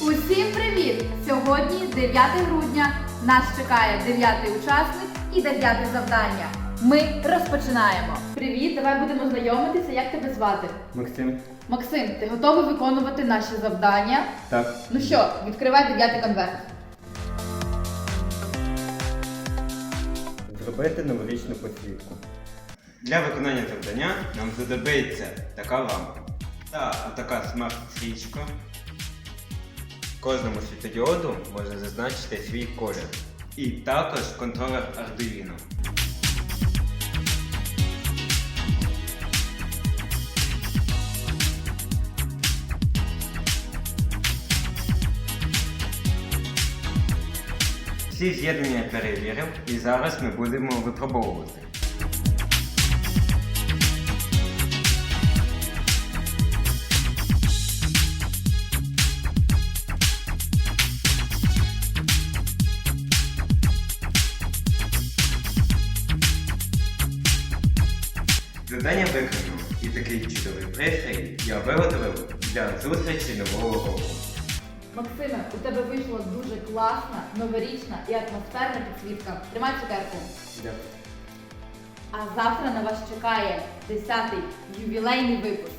Усім привіт! Сьогодні 9 грудня. Нас чекає 9 учасник і 9 завдання. Ми розпочинаємо. Привіт, давай будемо знайомитися. Як тебе звати? Максим. Максим, ти готовий виконувати наші завдання? Так. Ну що, відкривай 9 конверт. Зробити новорічну посвідку. Для виконання завдання нам знадобиться така лампа та така смарт-стрічка. Кожному світодіоду можна зазначити свій колір. І також контролер Arduino. Всі з'єднання перевірив і зараз ми будемо випробовувати. Завдання виконано і такий чудовий пристрій я виготовив для зустрічі нового року. Максиме, у тебе вийшла дуже класна, новорічна і атмосферна підсвітка. Тримай цукерку. Дякую. А завтра на вас чекає 10-й ювілейний випуск.